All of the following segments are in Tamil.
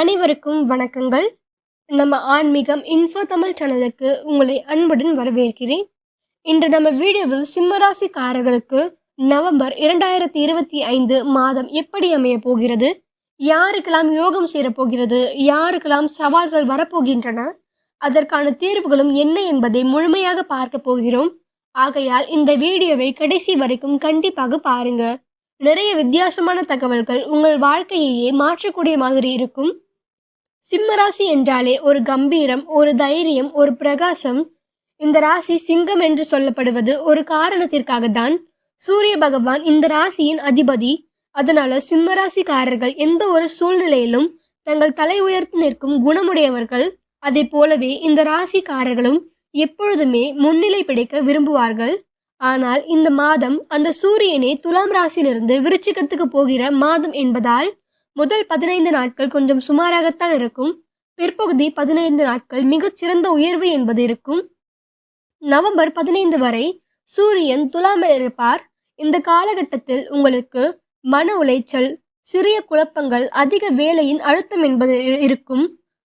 அனைவருக்கும் வணக்கங்கள். நம்ம ஆன்மீகம் இன்ஃபோ தமிழ் சேனலுக்கு உங்களை அன்புடன் வரவேற்கிறேன். இன்று நம்ம வீடியோவில் சிம்மராசிக்காரர்களுக்கு நவம்பர் இரண்டாயிரத்தி இருபத்தி ஐந்து மாதம் எப்படி அமைய போகிறது? யாருக்கெல்லாம் யோகம் சேரப்போகிறது யாருக்கெல்லாம் சவால்கள் வரப்போகின்றன? அதற்கான தீர்வுகளும் என்ன என்பதை முழுமையாக பார்க்க போகிறோம். ஆகையால் இந்த வீடியோவை கடைசி வரைக்கும் கண்டிப்பாக பாருங்க. நிறைய வித்தியாசமான தகவல்கள் உங்கள் வாழ்க்கையையே மாற்றக்கூடிய மாதிரி இருக்கும். சிம்மராசி என்றாலே ஒரு கம்பீரம் ஒரு தைரியம் ஒரு பிரகாசம். இந்த ராசி சிங்கம் என்று சொல்லப்படுவது ஒரு காரணத்திற்காகத்தான். சூரிய பகவான் இந்த ராசியின் அதிபதி. அதனால சிம்மராசிக்காரர்கள் எந்த ஒரு சூழ்நிலையிலும் தங்கள் தலை உயர்த்தி நிற்கும் குணமுடையவர்கள். அதை போலவே இந்த ராசிக்காரர்களும் எப்பொழுதுமே முன்னிலை பிடிக்க விரும்புவார்கள். ஆனால் இந்த மாதம் அந்த சூரியனே துலாம் ராசியிலிருந்து விருச்சிகத்துக்கு போகிற மாதம் என்பதால் முதல் பதினைந்து நாட்கள் கொஞ்சம் சுமாராகத்தான் இருக்கும். பிற்பகுதி பதினைந்து நாட்கள் மிகச் சிறந்த உயர்வு என்பது இருக்கும். நவம்பர் பதினைந்து வரை சூரியன் துலாமில் இருப்பார். இந்த காலகட்டத்தில் உங்களுக்கு மன உளைச்சல் சிறிய குழப்பங்கள் அதிக வேலையின் அழுத்தம் என்பது இருக்கும்.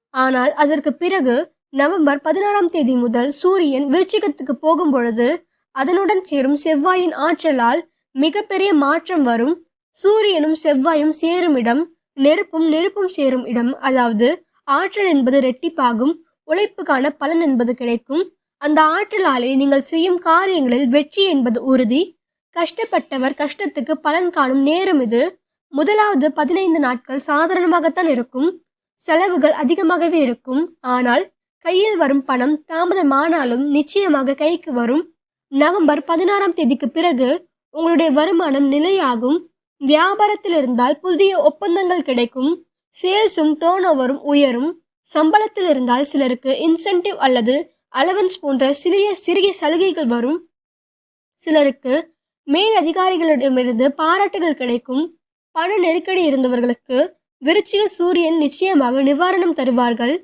ஆனால் அதற்கு பிறகு நவம்பர் பதினாறாம் தேதி முதல் சூரியன் விருச்சிகத்துக்கு போகும் பொழுது அதனுடன் சேரும் செவ்வாயின் ஆற்றலால் மிகப்பெரிய மாற்றம் வரும். சூரியனும் செவ்வாயும் சேரும் இடம் நெருப்பும் நெருப்பும் சேரும் இடம். அதாவது ஆற்றல் என்பது ரெட்டிப்பாகும் உழைப்புக்கான பலன் என்பது கிடைக்கும். அந்த ஆற்றலாலே நீங்கள் செய்யும் காரியங்களில் வெற்றி என்பது உறுதி. கஷ்டப்பட்டவர் கஷ்டத்துக்கு பலன் காணும் நேரம் இது. முதலாவது பதினைந்து நாட்கள் சாதாரணமாகத்தான் இருக்கும். செலவுகள் அதிகமாகவே இருக்கும். ஆனால் கையில் வரும் பணம் தாமதமானாலும் நிச்சயமாக கைக்கு வரும். நவம்பர் பதினாறாம் தேதிக்கு பிறகு உங்களுடைய வருமானம் நிலையாகும். வியாபாரத்தில் இருந்தால் புதிய ஒப்பந்தங்கள் கிடைக்கும். சேல்ஸும் டேர்ன் ஓவரும் உயரும். சம்பளத்தில் இருந்தால் சிலருக்கு இன்சென்டிவ் அல்லது அலவன்ஸ் போன்ற சிறிய சிறிய சலுகைகள் வரும். சிலருக்கு மேல் அதிகாரிகளிடமிருந்து பாராட்டுகள் கிடைக்கும். பண நெருக்கடி இருந்தவர்களுக்கு விருச்சிக சூரியன் நிச்சயமாக நிவாரணம் தருவார்கள்.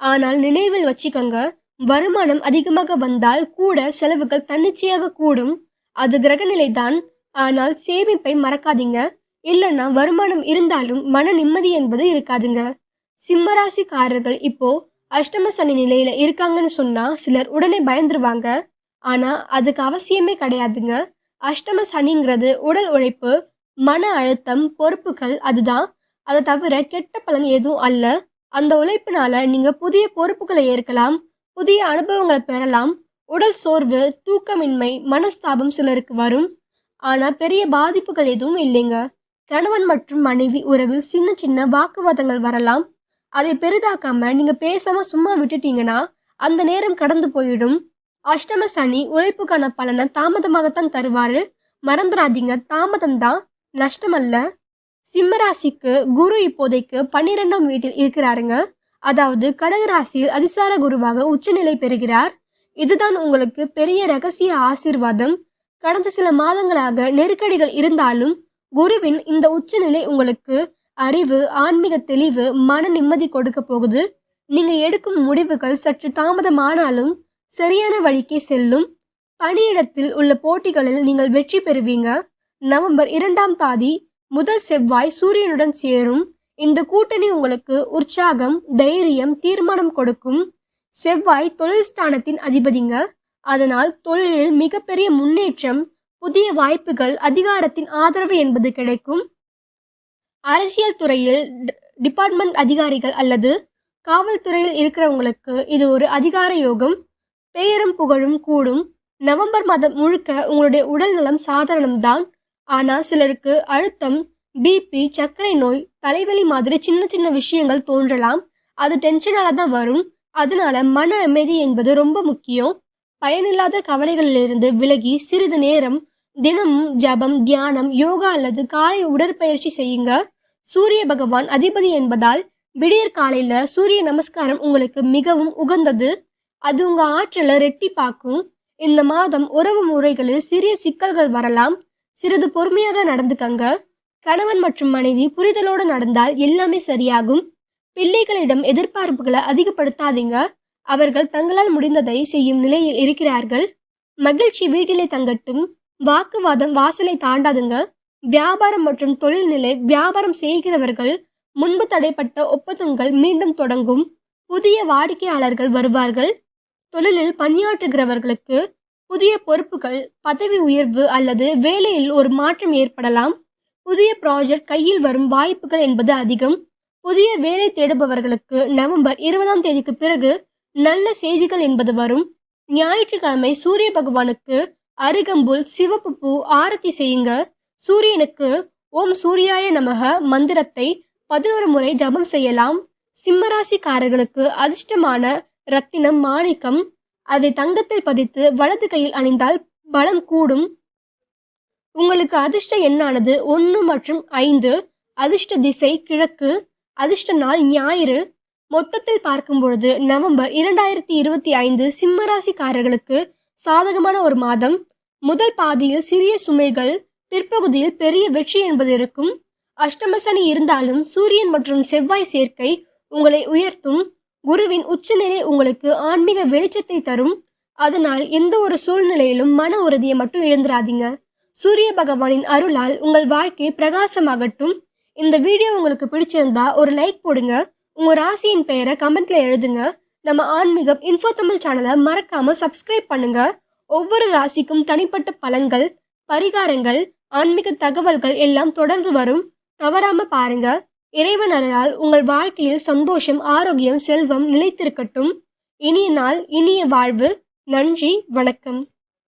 ஆனால் நினைவில் வச்சுக்கங்க வருமானம் அதிகமாக வந்தால் கூட செலவுகள் தன்னிச்சையாக கூடும். அது கிரகநிலை தான் ஆனால் சேமிப்பை மறக்காதீங்க. இல்லைன்னா வருமானம் இருந்தாலும் மன நிம்மதி என்பது இருக்காதுங்க. சிம்மராசிக்காரர்கள் இப்போ அஷ்டம சனி நிலையில இருக்காங்கன்னு சொன்னா சிலர் உடனே பயந்துருவாங்க. ஆனா அதுக்கு அவசியமே கிடையாதுங்க. அஷ்டம சனிங்கிறது உடல் உழைப்பு மன அழுத்தம் பொறுப்புகள் அதுதான். அதை தவிர கெட்ட பலன் எதுவும் அல்ல. அந்த உழைப்பினால நீங்க புதிய பொறுப்புகளை ஏற்கலாம் புதிய அனுபவங்களை பெறலாம். உடல் சோர்வு தூக்கமின்மை மனஸ்தாபம் சிலருக்கு வரும். ஆனால் பெரிய பாதிப்புகள் எதுவும் இல்லைங்க. கணவன் மற்றும் மனைவி உறவில் சின்ன சின்ன வாக்குவாதங்கள் வரலாம். அதை பெரிதாக்காம நீங்கள் பேசாம சும்மா விட்டுட்டீங்கன்னா அந்த நேரம் கடந்து போயிடும். அஷ்டம சனி உழைப்புக்கான பலனை தாமதமாகத்தான் தருவாரு. மறந்துடாதீங்க தாமதம் தான். நஷ்டமல்ல. சிம்மராசிக்கு குரு இப்போதைக்கு பன்னிரெண்டாம் வீட்டில் இருக்கிறாருங்க. அதாவது கடகராசியில் அதிசார குருவாக உச்சநிலை பெறுகிறார். இதுதான் உங்களுக்கு பெரிய ரகசிய ஆசீர்வாதம். கடந்த சில மாதங்களாக நெருக்கடிகள் இருந்தாலும் குருவின் இந்த உச்சநிலை உங்களுக்கு அறிவு ஆன்மீக தெளிவு மன நிம்மதி கொடுக்க போகுது. நீங்க எடுக்கும் முடிவுகள் சற்று தாமதமானாலும் சரியான வழிக்கே செல்லும். பணியிடத்தில் உள்ள போட்டிகளில் நீங்கள் வெற்றி பெறுவீங்க. நவம்பர் இரண்டாம் தாதி முதல் செவ்வாய் சூரியனுடன் சேரும். இந்த கூட்டணி உங்களுக்கு உற்சாகம் தைரியம் தீர்மானம் கொடுக்கும். செவ்வாய் தொழில் ஸ்தானத்தின் அதிபதிங்க. அதனால் தொழிலில் மிகப்பெரிய முன்னேற்றம் புதிய வாய்ப்புகள் அதிகாரத்தின் ஆதரவு என்பது கிடைக்கும். அரசியல் துறையில் டிபார்ட்மெண்ட் அதிகாரிகள் அல்லது காவல்துறையில் இருக்கிறவங்களுக்கு இது ஒரு அதிகார யோகம். பெயரும் புகழும் கூடும். நவம்பர் மாதம் முழுக்க உங்களுடைய உடல் நலம் சாதாரணம்தான் ஆனால் சிலருக்கு அழுத்தம் பிபி சர்க்கரை நோய் தலைவலி மாதிரி சின்ன சின்ன விஷயங்கள் தோன்றலாம். அது டென்ஷனால தான் வரும். அதனால மன அமைதி என்பது ரொம்ப முக்கியம். பயனில்லாத கவலைகளிலிருந்து விலகி சிறிது நேரம் தினமும் ஜபம் தியானம் யோகா அல்லது காலை உடற்பயிற்சி செய்யுங்க சூரிய பகவான் அதிபதி என்பதால் விடியற் காலையில் சூரிய நமஸ்காரம் உங்களுக்கு மிகவும் உகந்தது. அது உங்கள் ஆற்றலை ரெட்டிப்பாக்கும். இந்த மாதம் உறவு முறைகளில் சிறிய சிக்கல்கள் வரலாம். சிறிது பொறுமையாக நடந்துக்கங்க. கணவன் மற்றும் மனைவி புரிதலோடு நடந்தால் எல்லாமே சரியாகும். பிள்ளைகளிடம் எதிர்பார்ப்புகளை அதிகப்படுத்தாதீங்க. அவர்கள் தங்களால் முடிந்ததை செய்யும் நிலையில் இருக்கிறார்கள். மகிழ்ச்சி வீட்டிலே தங்கட்டும் வாக்குவாதம் வாசலை தாண்டாதுங்க. வியாபாரம் மற்றும் தொழில்நிலை வியாபாரம் செய்கிறவர்கள் முன்பு தடைப்பட்ட ஒப்பந்தங்கள் மீண்டும் தொடங்கும். புதிய வாடிக்கையாளர்கள் வருவார்கள். தொழிலில் பணியாற்றுகிறவர்களுக்கு புதிய பொறுப்புகள் பதவி உயர்வு அல்லது வேலையில் ஒரு மாற்றம் ஏற்படலாம். புதிய ப்ராஜெக்ட் கையில் வரும் வாய்ப்புகள் என்பது அதிகம். புதிய வேலை தேடுபவர்களுக்கு நவம்பர் இருபதாம் தேதிக்கு பிறகு நல்ல செய்திகள் என்பது வரும். ஞாயிற்றுக்கிழமை சூரிய பகவானுக்கு அருகம்புல் சிவப்பு பூ ஆரத்தி செய்யுங்க. சூரியனுக்கு ஓம் சூர்யாய நமக மந்திரத்தை பதினோரு முறை ஜபம் செய்யலாம். சிம்மராசிக்காரர்களுக்கு அதிர்ஷ்டமான ரத்தினம் மாணிக்கம். அதை தங்கத்தில் பதித்து வலது கையில் அணிந்தால் பலம் கூடும். உங்களுக்கு அதிர்ஷ்ட எண்ணானது ஒன்று மற்றும் ஐந்து. அதிர்ஷ்ட திசை கிழக்கு. அதிர்ஷ்ட நாள் ஞாயிறு. மொத்தத்தில் பார்க்கும் பொழுது நவம்பர் இரண்டாயிரத்தி இருபத்தி ஐந்து சிம்மராசிக்காரர்களுக்கு சாதகமான ஒரு மாதம். முதல் பாதியில் சிறிய சுமைகள் பிற்பகுதியில் பெரிய வெற்றி என்பது இருக்கும். அஷ்டமசனி இருந்தாலும் சூரியன் மற்றும் செவ்வாய் சேர்க்கை உங்களை உயர்த்தும். குருவின் உச்சநிலை உங்களுக்கு ஆன்மீக வெளிச்சத்தை தரும். அதனால் எந்த ஒரு சூழ்நிலையிலும் மன உறுதியை மட்டும் இழந்துராதீங்க. சூரிய பகவானின் அருளால் உங்கள் வாழ்க்கை பிரகாசமாகட்டும். இந்த வீடியோ உங்களுக்கு பிடிச்சிருந்தா ஒரு லைக் போடுங்க. உங்கள் ராசியின் பெயரை கமெண்ட்ல எழுதுங்க. நம்ம ஆன்மீகம் இன்ஃபோ தமிழ் சேனலை மறக்காம சப்ஸ்கிரைப் பண்ணுங்க. ஒவ்வொரு ராசிக்கும் தனிப்பட்ட பலன்கள் பரிகாரங்கள் ஆன்மீக தகவல்கள் எல்லாம் தொடர்ந்து வரும். தவறாம பாருங்க. இறைவன் அருளால் உங்கள் வாழ்க்கையில் சந்தோஷம் ஆரோக்கியம் செல்வம் நிலைத்திருக்கட்டும். இனிய நாள் இனிய வாழ்வு. நன்றி வணக்கம்.